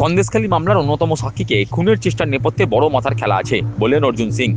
সন্দেশখালী মামলার অন্যতম সাক্ষীকে খুনের চেষ্টার নেপথ্যে বড় মাথার খেলা আছে বললেন অর্জুন সিং।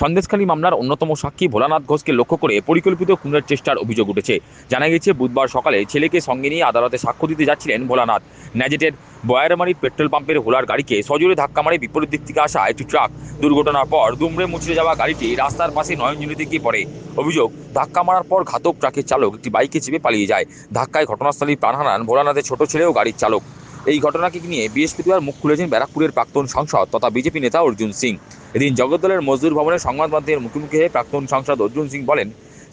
সন্দেশখালী মামলার অন্যতম সাক্ষী ভোলানাথ ঘোষকে লক্ষ্য করে পরিকল্পিত খুনের চেষ্টার অভিযোগ উঠেছে। জানা গেছে বুধবার সকালে ছেলেকে সঙ্গে নিয়ে আদালতে সাক্ষ্য দিতে যাচ্ছিলেন ভোলানাথ। ন্যাজেটের বয়ারমারির পেট্রোল পাম্পের হোলার গাড়িকে সজোরে ধাক্কা মারে বিপরীত দিক থেকে আসা একটি ট্রাক। দুর্ঘটনার পর দুমড়ে মুচড়ে যাওয়া গাড়িটি রাস্তার পাশে নয়নজনীতে গিয়ে পড়ে। অভিযোগ, ধাক্কা মারার পর ঘাতক ট্রাকের চালক একটি বাইকে চেপে পালিয়ে যায়। ধাক্কায় ঘটনাস্থলেই প্রাণ হারান ভোলানাথের ছোট ছেলে ও গাড়ির চালক। এই ঘটনাকে নিয়ে বৃহস্পতিবার মুখ খুলেছেন ব্যারাকপুরের প্রাক্তন সংসদ তথা বিজেপি নেতা অর্জুন সিং। এদিন জগদ্দলের মজদুর ভবনে সংবাদ মাধ্যমের মুখোমুখি হয়ে প্রাক্তন সাংসদ অর্জুন সিং বলেন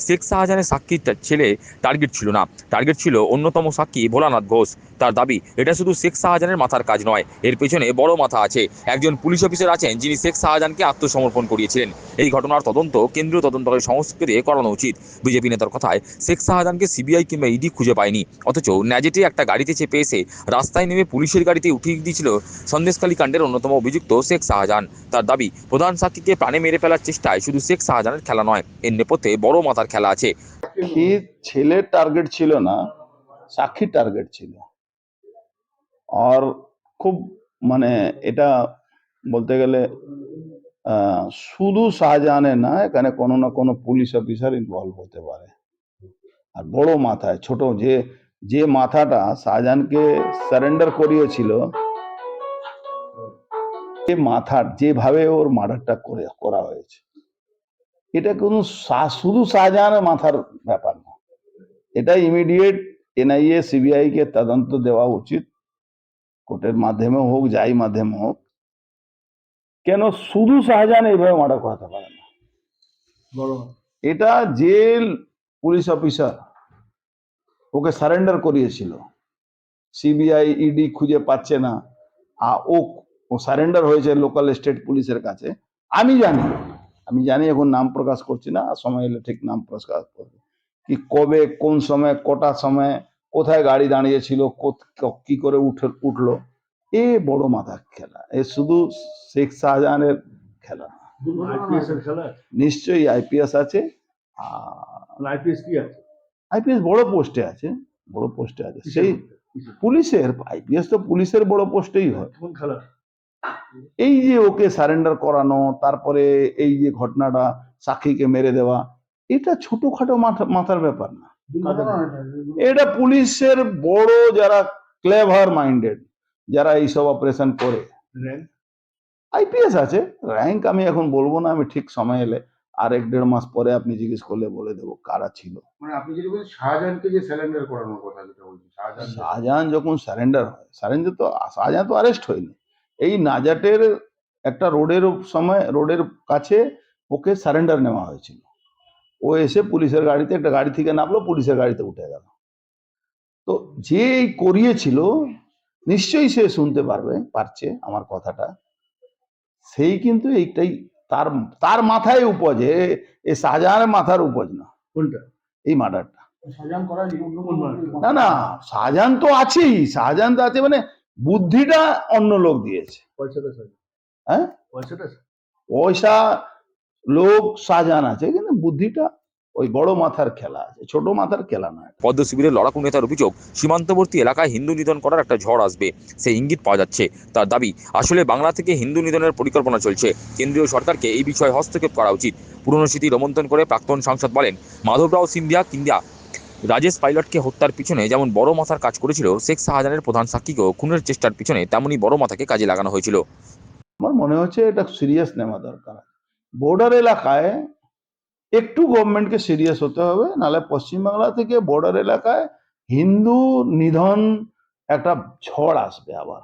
শেখ শাহজাহানের সাক্ষীর ছেলে টার্গেট ছিল না। টার্গেট ছিল অন্যতম সাক্ষী ভোলানাথ ঘোষ। তার দাবি, এটা শুধু শেখ শাহজাহানের মাথার কাজ নয়, এর পেছনে বড় মাথা আছে। একজন পুলিশ অফিসার আছেন যিনি শেখ শাহজাহানকে আত্মসমর্পণ করিয়েছিলেন। এই ঘটনার তদন্ত কেন্দ্রীয় তদন্তকারী সংস্থাকে দিয়ে করানো উচিত। বিজেপি নেতার কথায় শেখ শাহজাহানকে সিবিআই কিংবা ইডি খুঁজে পায়নি। অথচ ন্যাজেটে একটা গাড়িতে চেপে এসে রাস্তায় নেমে পুলিশের গাড়িতে উঠিয়ে দিয়েছিল সন্দেশকালী কাণ্ডের অন্যতম অভিযুক্ত শেখ শাহজাহান তার দাবি, প্রধান সাক্ষীকে প্রাণে মেরে ফেলার চেষ্টায় শুধু শেখ শাহজাহানের খেলা নয়, এর নেপথ্যে বড় মাথার খেলা আছে। ছেলের টার্গেট ছিল না সাক্ষী টার্গেট ছিল। আর খুব মানে এটা বলতে গেলে শুধু শাহজাহানের না, এখানে কোনো না কোনো পুলিশ অফিসার ইনভলভ হতে পারে। আর বড় মাথায়, ছোট যে যে মাথাটা শাহজাহানকে সারেন্ডার করিয়েছিল যে মাথার, যেভাবে ওর মার্ডারটা করে, করা হয়েছে। এটা কোনো শুধু শাহজাহানের মাথার ব্যাপার না। এটা ইমিডিয়েট এনআইএ সিবিআই কে তদন্ত দেওয়া উচিত। কোর্টের মাধ্যমে হোক যাই মাধ্যমে হোক। কেন শুধু শাহজাহান এইভাবে মার্ডার করাতে পারে না? এটা যে পুলিশ অফিসার ওকে সারেন্ডার করিয়েছিল। সিবিআই ইডি খুঁজে পাচ্ছে না। ও সারেন্ডার হয়েছে লোকাল স্টেট পুলিশের কাছে। আমি জানি। আমি জানি এখন নাম প্রকাশ করছি না সময় এলে ঠিক নাম প্রকাশ করবে। কি কবে কোন সময় কটা সময় কোথায় গাড়ি দাঁড়িয়েছিল ক- কি করে উঠে উঠল এ বড় মাথার খেলা। এ শুধু শেখ শাহজাহানের খেলা নিশ্চয়ই আইপিএস আছে আইপিএস কি আছে? আইপিএস বড় পোস্টে আছে বড় পোস্টে আছে। সেই পুলিশের আইপিএস তো পুলিশের বড় পোস্টেই হয়। খেলা? এই যে ওকে সারেন্ডার করানো তারপরে এই যে ঘটনাটা সাক্ষীকে মেরে দেওয়া এটা ছোটখাটো মাথা মাথার ব্যাপার না। এটা পুলিশের বড় যারা ক্লেভার মাইন্ডেড যারা এইসব অপারেশন করে। আইপিএস আছে র্যাঙ্ক আমি এখন বলব না আমি ঠিক সময় এলে আর এক দেড় মাস পরে আপনি জিজ্ঞেস করলে বলে দেবো কারা ছিল। মানে আপনি যদি বলেন শাহজাহানকে যে স্যালেন্ডার করানোর কথা যেটা বলছেন শাহজাহান শাহজাহান যখন সারেন্ডার হয় সারেন্ডার তো শাহজাহান তো অ্যারেস্ট হয়নি। এই নাজাটের একটা রোডের সময় রোডের কাছে ওকে সারেন্ডার নেওয়া হয়েছিল। ও এসে পুলিশের গাড়িতে একটা গাড়ি থেকে নামলো পুলিশের গাড়িতে উঠে গেল। তো যে করিয়েছিল নিশ্চয়ই সে শুনতে পারবে পারছে আমার কথাটা। সেই কিন্তু এইটাই তার তার মাথায় উপজ এ শাহজাহানের মাথার উপজ না। কোনটা? এই মার্ডারটা? না না শাহজাহান তো আছেই শাহজাহান তো আছে মানে বুদ্ধিটা অন্য লোক দিয়েছে। হ্যাঁ? পয়সা লোক শাহজাহান আছে কিন্তু বুদ্ধিটা ওই বড় মাথার খেলা আছে ছোট মাথার খেলা না পদ্ম শিবিরের লড়াকু নেতার অভিযোগ সীমান্তবর্তী এলাকায় হিন্দু নিধন করার একটা ঝড় আসবে সেই ইঙ্গিত পাওয়া যাচ্ছে। তার দাবি আসলে বাংলা থেকে হিন্দু নিধনের পরিকল্পনা চলছে। কেন্দ্রীয় সরকারকে এই বিষয়ে হস্তক্ষেপ করা উচিত। পুরনো স্মৃতি রোমন্থন করে প্রাক্তন সাংসদ বলেন মাধবরাও সিন্ধিয়া কিংবা রাজেশ পাইলটকে হত্যার পিছনে যেমন বড় মাথার কাজ করেছিল শেখ শাহজাহানের প্রধান সাক্ষীকেও খুনের চেষ্টার পিছনে তেমনই বড় মাথাকে কাজে লাগানো হয়েছিল। আমার মনে হচ্ছে এটা সিরিয়াস নেওয়া দরকার। বর্ডার এলাকায় একটু গভর্নমেন্টকে সিরিয়াস হতে হবে নাহলে পশ্চিমবাংলা থেকে বর্ডার এলাকায় হিন্দু নিধন একটা ঝড় আসবে আবার।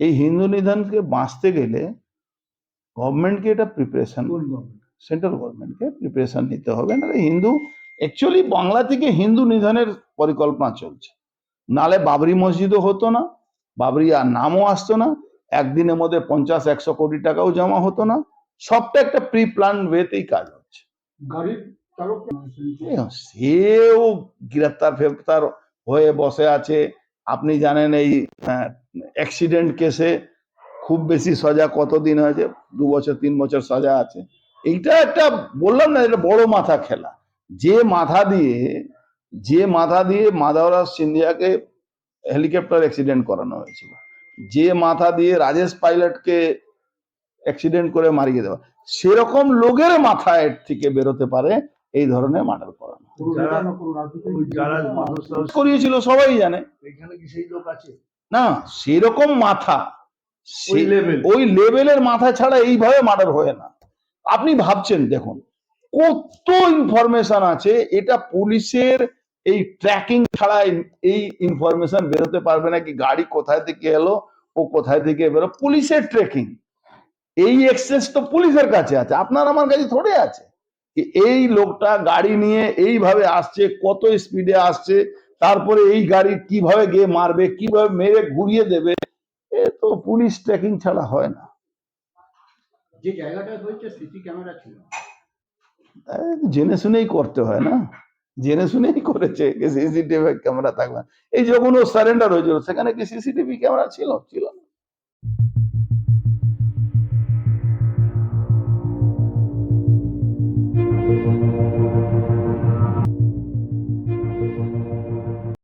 এই হিন্দু নিধনকে বাঁচতে গেলে গভর্নমেন্টকে এটা প্রিপারেশন গভর্নমেন্ট সেন্ট্রাল গভর্নমেন্টকে প্রিপারেশন নিতে হবে নাহলে হিন্দু অ্যাকচুয়ালি বাংলা থেকে হিন্দু নিধনের পরিকল্পনা চলছে। নালে বাবরি মসজিদও হতো না বাবরি আর নামও আসতো না একদিনের মধ্যে পঞ্চাশ একশো কোটি টাকাও জমা হতো না। সবটা একটা প্রি প্ল্যান ওয়েতেই কাজ হচ্ছে। সেও গ্রেপ্তার ফেপ্তার হয়ে বসে আছে। আপনি জানেন এই অ্যাক্সিডেন্ট কেসে খুব বেশি সাজা কতদিন হয়েছে? দু বছর তিন বছর সাজা আছে। এইটা একটা বললাম না এটা বড় মাথা খেলা। যে মাথা দিয়ে যে মাথা দিয়ে মাদাওরা সিন্ধিয়াকে হেলিকপ্টার অ্যাক্সিডেন্ট করানো হয়েছিল যে মাথা দিয়ে রাজেশ পাইলটকে অ্যাক্সিডেন্ট করে মারিয়ে দেওয়া সেরকম লোকের মাথায় থেকে বেরোতে পারে এই ধরনের মার্ডার করানো। করিয়েছিল সবাই জানে। না সেরকম মাথা ওই লেভেলের মাথা ছাড়া এইভাবে মার্ডার হয় না। আপনি ভাবছেন দেখুন কত ইনফরমেশন আছে, এটা পুলিশের এই ট্র্যাকিং ছাড়া এই- ইনফরমেশন বেরোতে পারবে না কি গাড়ি কোথায় থেকে এলো, ও কোথায় থেকে বেরো, পুলিশের ট্রেকিং এই এক্সেস তো পুলিশের কাছে আছে, আপনার আমার কাছে থোড়ে আছে। এই লোকটা গাড়ি নিয়ে এইভাবে আসছে, কত স্পিডে আসছে, তারপরে এই গাড়ি কীভাবে গিয়ে মারবে, কীভাবে মেরে ঘুরিয়ে দেবে, এ তো পুলিশ ট্রেকিং ছাড়া হয় না। যে জায়গাটা হয়েছে সিসি ক্যামেরা ছিল। জেনে শুনেই করতে হয় না? জেনে শুনেই করেছে সিসিটিভি ক্যামেরা থাকবে। এই যখন ও সারেন্ডার হয়েছিল, সেখানে কি সিসিটিভি ক্যামেরা ছিল? ছিল না।